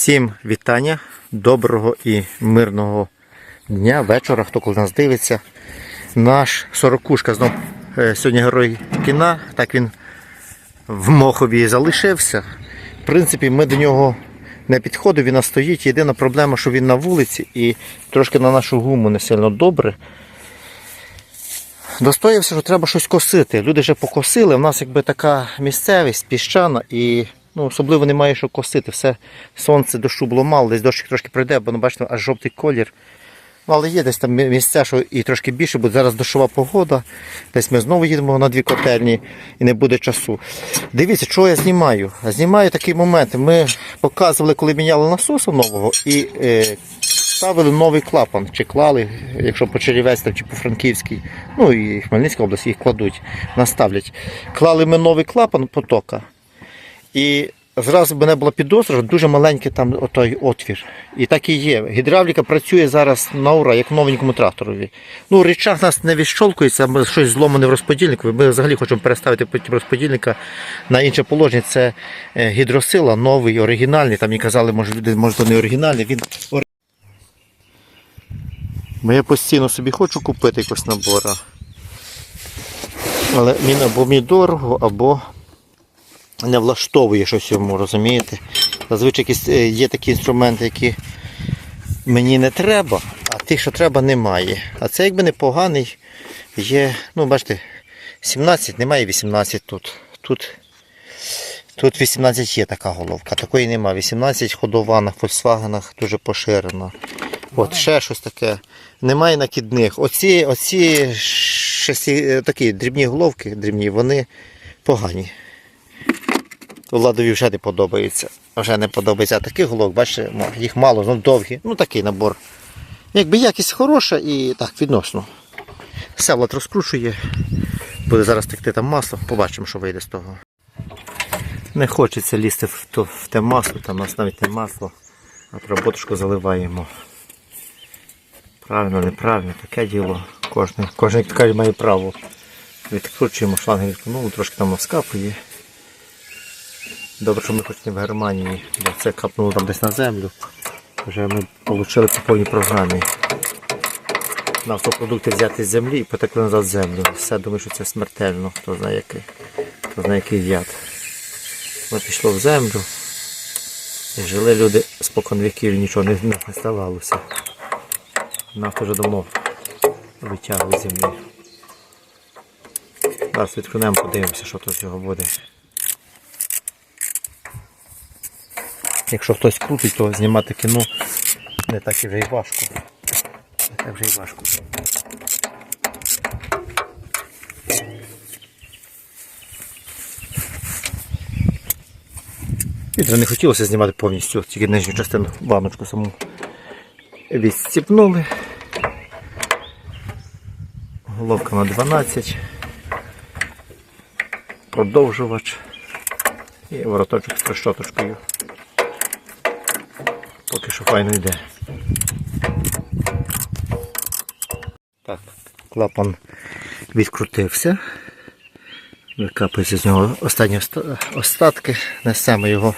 Всім вітання, доброго і мирного дня, вечора, хто коли нас дивиться. Наш сорокушка знов е, сьогодні герой кіна, так він в Мохові залишився. В принципі, ми до нього не підходимо, він нас стоїть. Єдина проблема, що він на вулиці і трошки на нашу гуму не сильно добре. Достоявся, що треба щось косити. Люди вже покосили. У нас якби така місцевість піщана і ну, особливо немає що косити. Все сонце дощу було мало, десь дощик трошки пройде, бо ну, бачите, аж жовтий колір. Ну, але є десь там місця, що і трошки більше, буде зараз дощова погода. Десь ми знову їдемо на дві котельні і не буде часу. Дивіться, що я знімаю. Знімаю такі моменти. Ми показували, коли міняли насоса нового і е, ставили новий клапан, чи клали, якщо по Черівець чи по Франківській, ну і Хмельницька область їх кладуть, наставлять. Клали ми новий клапан потока. І зразу мене була підозра, що дуже маленький там отой отвір. І так і є. Гідравліка працює зараз на ура, як новенькому тракторові. Ну, речах нас не відщолкується, ми щось зломане в розподільнику. Ми взагалі хочемо переставити потім розподільника на інше положення. Це е, гідросила, новий, оригінальний. Там мені казали, може люди, може то не оригінальний. Він Бо я постійно собі хочу купити якось набора. Але він або мені дорого, або не влаштовує щось йому, розумієте? Зазвичай якісь, е, є такі інструменти, які мені не треба, а тих, що треба, немає. А це якби непоганий. Є, ну бачите, 17, немає 18 тут. Тут, тут 18 є така головка, такої немає. 18 ходова на Volkswagen дуже поширена. От ще щось таке. Немає накидних. Оці, оці шасі, е, такі дрібні головки, дрібні, вони погані. Владові вже не подобається. Вже не подобається. А таких голок, бачите, їх мало, ну довгі. Ну такий набор. Якби якість хороша і так, відносно. Все Влад розкручує. Буде зараз текти там масло, побачимо, що вийде з того. Не хочеться лізти в, то, в те масло, там у нас навіть не масло, а роботушку заливаємо. Правильно, неправильно, таке діло. Кожен, кожен як каже, має право. Відкручуємо шланги відкнули, трошки там скапує. Добре, що ми хоч не в Германії, бо це капнуло там десь на землю. Вже ми отримали по повній програмі. Нафтопродукти взяти з землі і потекли назад землю. Все думаю, що це смертельно, хто знає який, хто знає який яд. Воно пішло в землю. І жили люди спокон віків, нічого не, не ставалося. Нафту вже давно витягли з землі. Зараз відкинемо, подивимося, що тут з цього буде. Якщо хтось крутить, то знімати кіно не так і вже й важко. Не так вже й важко. І не хотілося знімати повністю, тільки нижню частину баночку саму відстіпнули. Головка на 12. Продовжувач. І вороточок з трещоточкою. Файно йде. Так, клапан відкрутився. Викапується з нього останні оста- остатки. Несемо його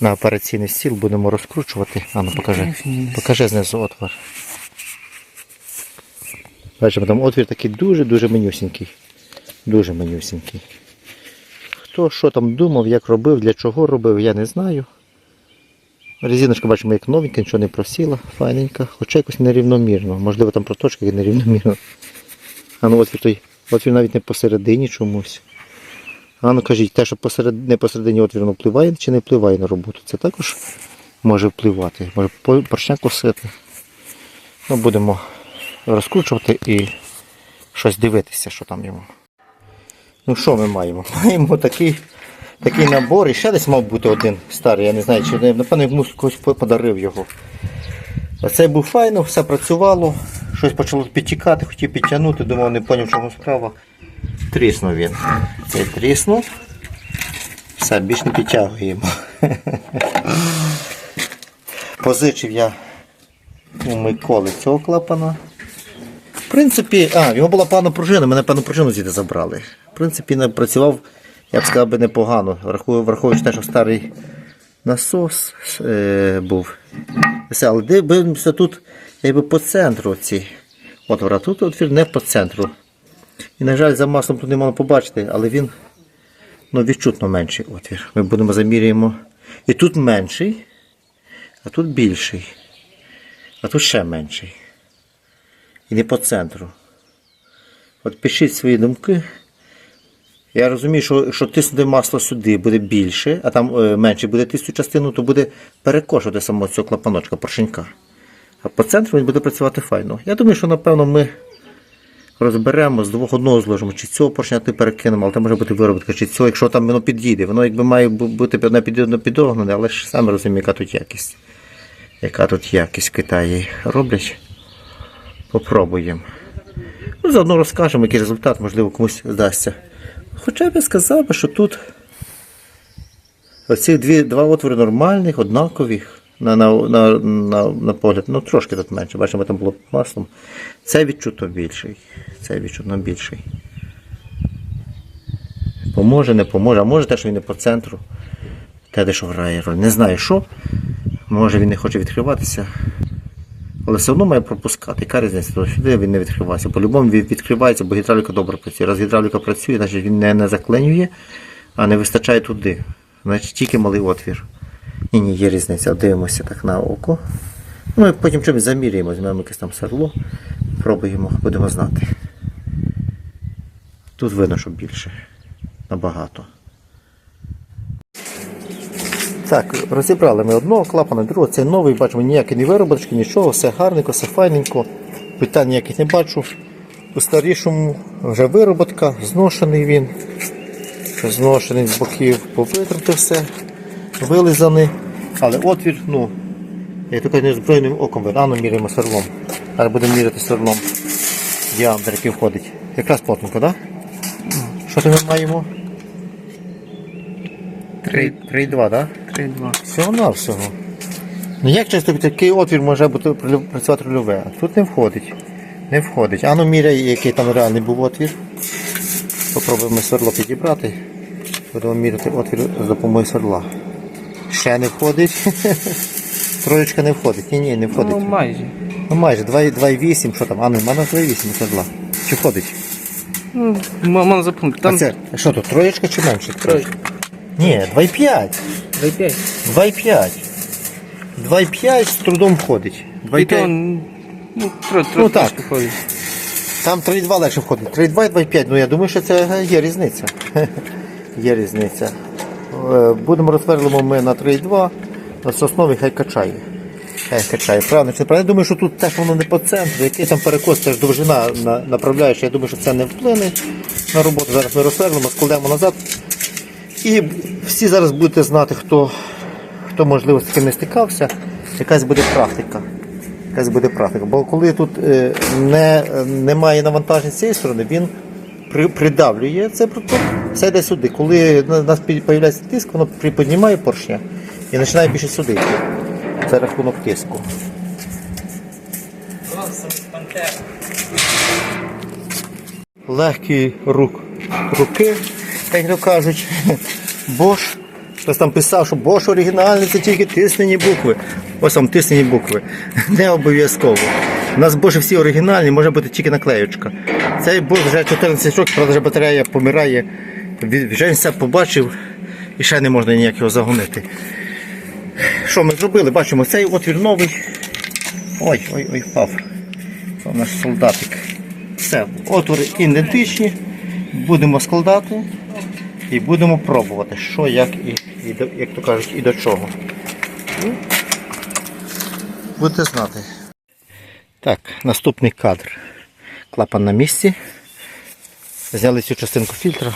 на операційний стіл, будемо розкручувати. А ну покажи. Покажи знизу отвор. Бачимо, там отвір такий дуже-дуже менюсінький. Дуже менюсінький. Хто що там думав, як робив, для чого робив, я не знаю. Резиночка бачимо як новенька, нічого не просіла, файненька, хоча якось нерівномірно. Можливо там проточка нерівномірно. А ну отвір той, отвір навіть не посередині чомусь. А ну кажіть, те, що посеред, не посередині отвір воно впливає чи не впливає на роботу. Це також може впливати. Може поршня косити. Ну, будемо розкручувати і щось дивитися, що там йому. Ну що ми маємо? Маємо такий, такий набор. І ще десь мав бути один старий, я не знаю, чи напевно комусь когось подарив його. Оцей був файно, все працювало, щось почало підтікати, хотів підтягнути, думав, не зрозумів, чому справа. Тріснув він. Цей тріснув. Все, більш не підтягуємо. Позичив я у Миколи цього клапана. В принципі, а, його була пана пружина, мене пану пружину звідти забрали. В принципі, не працював, я б сказав би, непогано, враховуючи те, що старий насос е, був. Але дивимося тут якби по центру ці отвора. Тут отвір не по центру. І, на жаль, за маслом тут не можна побачити, але він ну, відчутно менший отвір. Ми будемо заміряємо. І тут менший, а тут більший. А тут ще менший. І не по центру. От пишіть свої думки. Я розумію, що якщо тиснути масло сюди буде більше, а там е, менше буде тиснути частину, то буде перекошувати самого цього клапаночка, поршенька. А по центру він буде працювати файно. Я думаю, що напевно ми розберемо з двох одного зложимо, чи цього поршня ти перекинемо, але там може бути виробітка, чи цього, якщо там воно під'їде. Воно якби має бути одне під підогнане, але ж саме розумію, яка тут якість. Яка тут якість в Китаї роблять. Попробуємо. Ну, заодно розкажемо, який результат, можливо, комусь здасться. Хоча б я сказав би, що тут оці дві, два отвори нормальних, однакових на, на, на, на, на погляд. Ну, трошки тут менше. Бачимо, там було маслом. Це відчутно більший. Це відчутно більший. Поможе, не поможе, а може те, що він не по центру. Те, де що грає роль. Не знаю що. Може він не хоче відкриватися. Але все одно має пропускати. Яка різниця? Тому Сюди він не відкривається. По-любому він відкривається, бо гідравліка добре працює. Раз гідравліка працює, значить він не, не заклинює, а не вистачає туди. Значить тільки малий отвір. Ні, ні, є різниця. Дивимося так на око. Ну і потім чомусь заміряємо, візьмемо якесь там серло, пробуємо, будемо знати. Тут видно, що більше. Набагато. Так, розібрали ми одного клапана, другого. Це новий, бачимо, ніякі не вироботочки, нічого, все гарненько, все файненько. Питань ніяких не бачу. У старішому вже вироботка, зношений він. Зношений з боків, повитрати все, вилизаний. Але отвір, ну, як то кажуть, незброєним оком ну міряємо сверлом. Зараз будемо міряти сверлом. Діаметр, який входить. Якраз плотненько, так? Да? Що ми маємо? 3,2, так? 3-2. Всього на всього. Ну як часто такий отвір може бути працювати рульове? А Тут не входить. Не входить. А ну міряй, який там реальний був отвір. Попробуємо сверло підібрати. Будемо міряти отвір з допомогою сверла. Ще не входить. Троєчка не входить. Ні, ні, не входить. Ну, майже. Ну майже 2,8, що там? А ну, в мене 2,8 сверла. Чи входить? Ну, можна запомнити. Там А це що тут, троєчка чи менше? Троєчка. Ні, 2,5. 2,5. 2,5. 2,5 з трудом входить. І то, 2,5. ну, тро, тро, Ну, так. ходить. Там 3,2 легше входить. 3,2 і 2,5. Ну я думаю, що це є різниця. Є різниця. Е, Будемо розсверлимо ми на 3,2. На сосновий хай качає. Хай качає. Правильно, чи правильно? Я думаю, що тут теж воно не по центру. Який там перекос, це ж довжина на, направляюча. Я думаю, що це не вплине на роботу. Зараз ми розсверлимо, складемо назад. І всі зараз будете знати, хто, хто можливо з таким не стикався, якась буде практика. Якась буде практика. Бо коли тут е, не, немає навантажень з цієї сторони, він при, придавлює це проток, все йде сюди. Коли у нас з'являється тиск, воно приподнімає поршня і починає більше сюди. йти. Це рахунок тиску. Легкі рук, руки, як то кажуть. Bosch. Хтось там писав, що Bosch оригінальний це тільки тиснені букви. Ось там тиснені букви. Не обов'язково. У нас Bosch всі оригінальні, може бути тільки наклеючка. Цей Bosch вже 14 років, правда вже батарея помирає. Вже побачив і ще не можна ніяк його загонити. Що ми зробили? Бачимо, цей отвір новий. Ой, ой, ой, впав. Впав наш солдатик. Все, отвори ідентичні. Будемо складати і будемо пробувати, що, як і, і як то кажуть, і до чого. Ну, Будете знати. Так, наступний кадр. Клапан на місці. Зняли цю частинку фільтра.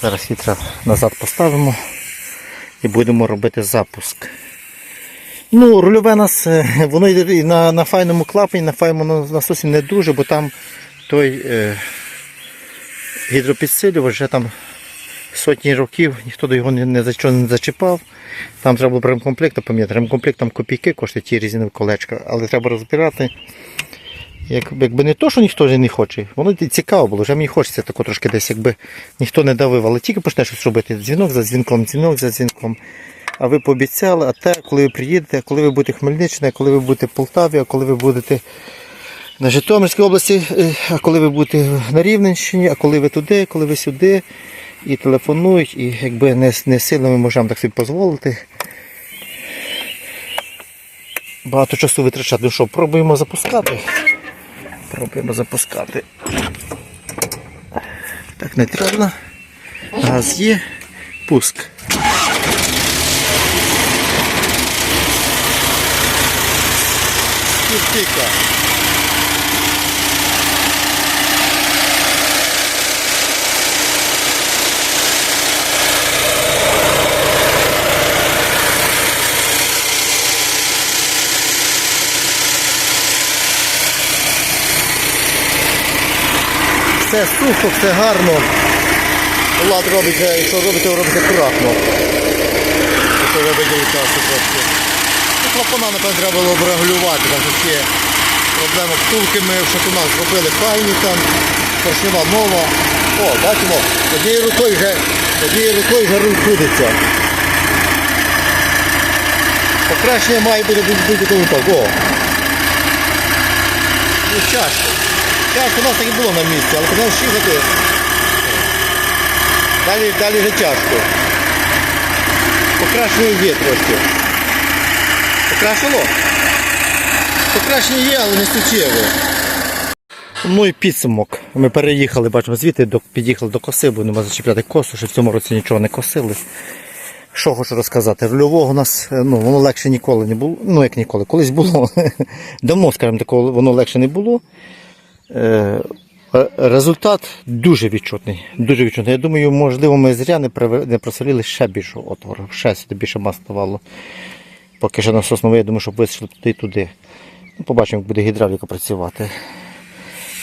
Зараз фільтра назад поставимо і будемо робити запуск. Ну, рульове нас, е, воно йде на, на файному клапані, на файному насосі не дуже, бо там той е, гідропідсилювач вже там сотні років, ніхто до його не, за не зачіпав. Там треба було ремкомплект поміняти. Ремкомплект копійки коштує ті резинові колечка, але треба розбирати. Як, якби не то, що ніхто не хоче, воно цікаво було, вже мені хочеться тако трошки десь, якби ніхто не давив, але тільки почнеш щось робити. Дзвінок за дзвінком, дзвінок за дзвінком. А ви пообіцяли, а те, коли ви приїдете, а коли ви будете в Хмельниччині, а коли ви будете в Полтаві, а коли ви будете на Житомирській області, е, а коли ви будете на Рівненщині, а коли ви туди, коли ви сюди, і телефонують, і якби не, не сильно ми можемо так собі дозволити. Багато часу витрачати. Ну що, пробуємо запускати. Пробуємо запускати. Так, нейтрально. Газ є. Пуск. Тика. Все сухо, все гарно. Влад робить, е, якщо робите, робите акуратно. Якщо виділи часу трошки. Ну, Клапана, напевно, треба було б регулювати, там щось є проблема втулки ми в шатунах зробили файні там, поршнева нова. О, бачимо, однією рукою вже, однією рукою вже руль. Покращення має бути будь-який випадок. О! Ну, чашка. Чашка у нас так і було на місці, але почав щихати. Далі, далі вже тяжко. Покращення є трошки. Покращило? Покращення є, але не суттєво. Ну і підсумок. Ми переїхали, бачимо, звідти під'їхали до коси, бо нема зачіпляти косу, що в цьому році нічого не косили. Що хочу розказати? Рульового у нас е, ну, воно легше ніколи не було. Ну як ніколи, колись було. Давно, скажімо такого, воно легше не було. Е, е, Результат дуже відчутний. Дуже відчутний. Я думаю, можливо, ми зря не, просолили ще більше отвору, ще сюди більше мас ставало. Поки ще насос новий, я думаю, щоб вийшли туди і туди. Ну, побачимо, як буде гідравліка працювати.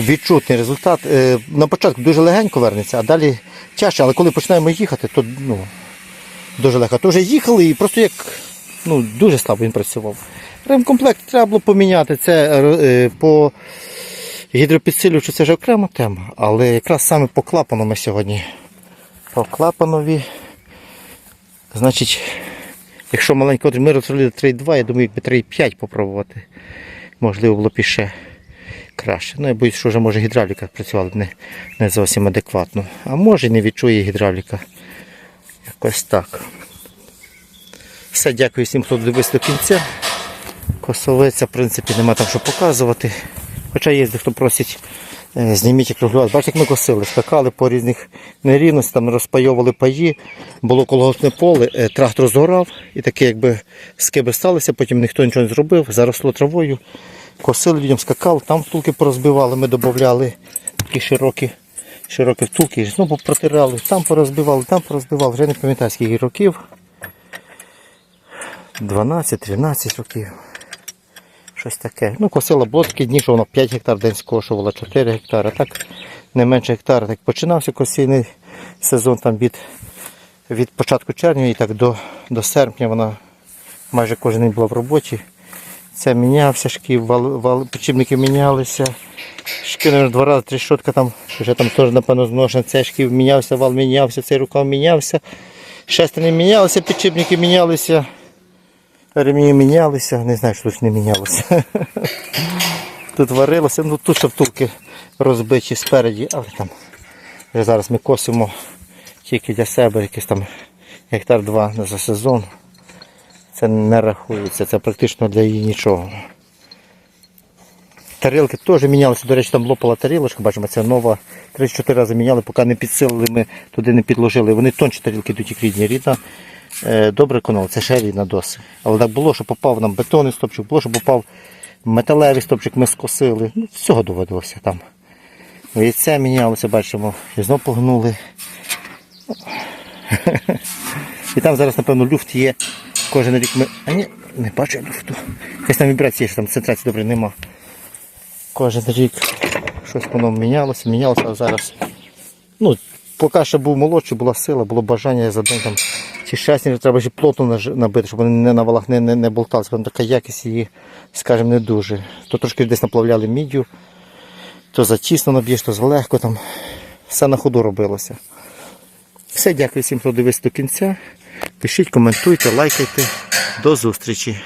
Відчутний результат. Е, На початку дуже легенько вернеться, а далі тяжче, але коли починаємо їхати, то ну, дуже легко. То вже їхали і просто як ну, дуже слабо він працював. Ремкомплект треба було поміняти. Це по гідропідсилювачу це вже окрема тема, але якраз саме по клапану ми сьогодні. По клапанові. Значить, якщо маленький ми розробили 3,2, я думаю, якби 3,5 попробувати. Можливо, було б іще краще. Ну, я боюсь, що вже може гідравліка працювала не, не зовсім адекватно. А може не відчує гідравліка. Якось так. Все, дякую всім, хто дивився до кінця. Косовиця, в принципі, нема там що показувати. Хоча є, хто просить, е, зніміть як. Бачите, як ми косили, скакали по різних нерівностях, там розпайовували паї, було колгоспне поле, е, трактор згорав і таке, якби скиби сталися, потім ніхто нічого не зробив, заросло травою. Косили людям, скакали, там втулки порозбивали, ми додавали такі широкі, широкі втулки, знову протирали, там порозбивали, там порозбивали, вже не пам'ятаю скільки років. 12-13 років. Щось таке. Ну, косила було дні, що воно 5 гектар день скошувало, 4 гектари. Так не менше гектара. Так починався косійний сезон там від, від початку червня і так до, до серпня вона майже кожен день була в роботі. Це мінявся шків, вал, вал, підшипники мінялися. Шків, два рази три щотка там, вже там теж, напевно, зношений. Цей шків мінявся, вал мінявся, цей рукав мінявся. Шестерні мінялися, підшипники мінялися. Ремні мінялися, не знаю, що тут не мінялося. Тут варилося, ну тут ще втулки розбиті спереді, але там вже зараз ми косимо тільки для себе, якийсь там гектар два за сезон. Це не рахується, це практично для її нічого. Тарілки теж мінялися, до речі, там лопала тарілочка, бачимо, це нова. 3-4 рази міняли, поки не підсилили, ми туди не підложили. Вони тонші тарілки йдуть як рідні. Рідна добре економила, це ще рідна досить. Але так було, що попав нам бетонний стопчик, було, що попав металевий стопчик, ми скосили. Ну, всього доводилося там. Яйця мінялося, бачимо, і знов погнули. І там зараз, напевно, люфт є. Кожен рік ми. А ні, не бачу люфту. Якась там вібрація, що там центрації добре нема. Кожен рік щось воно мінялося, мінялося, а зараз. Ну, поки ще був молодший, була сила, було бажання за день там ці шестерні треба ще плотно набити, щоб вони не на валах не, не, не болталися. Там така якість її, скажімо, не дуже. То трошки десь наплавляли міддю, то затісно наб'єш, то злегко там. Все на ходу робилося. Все, дякую всім, хто дивився до кінця. Пишіть, коментуйте, лайкайте. До зустрічі!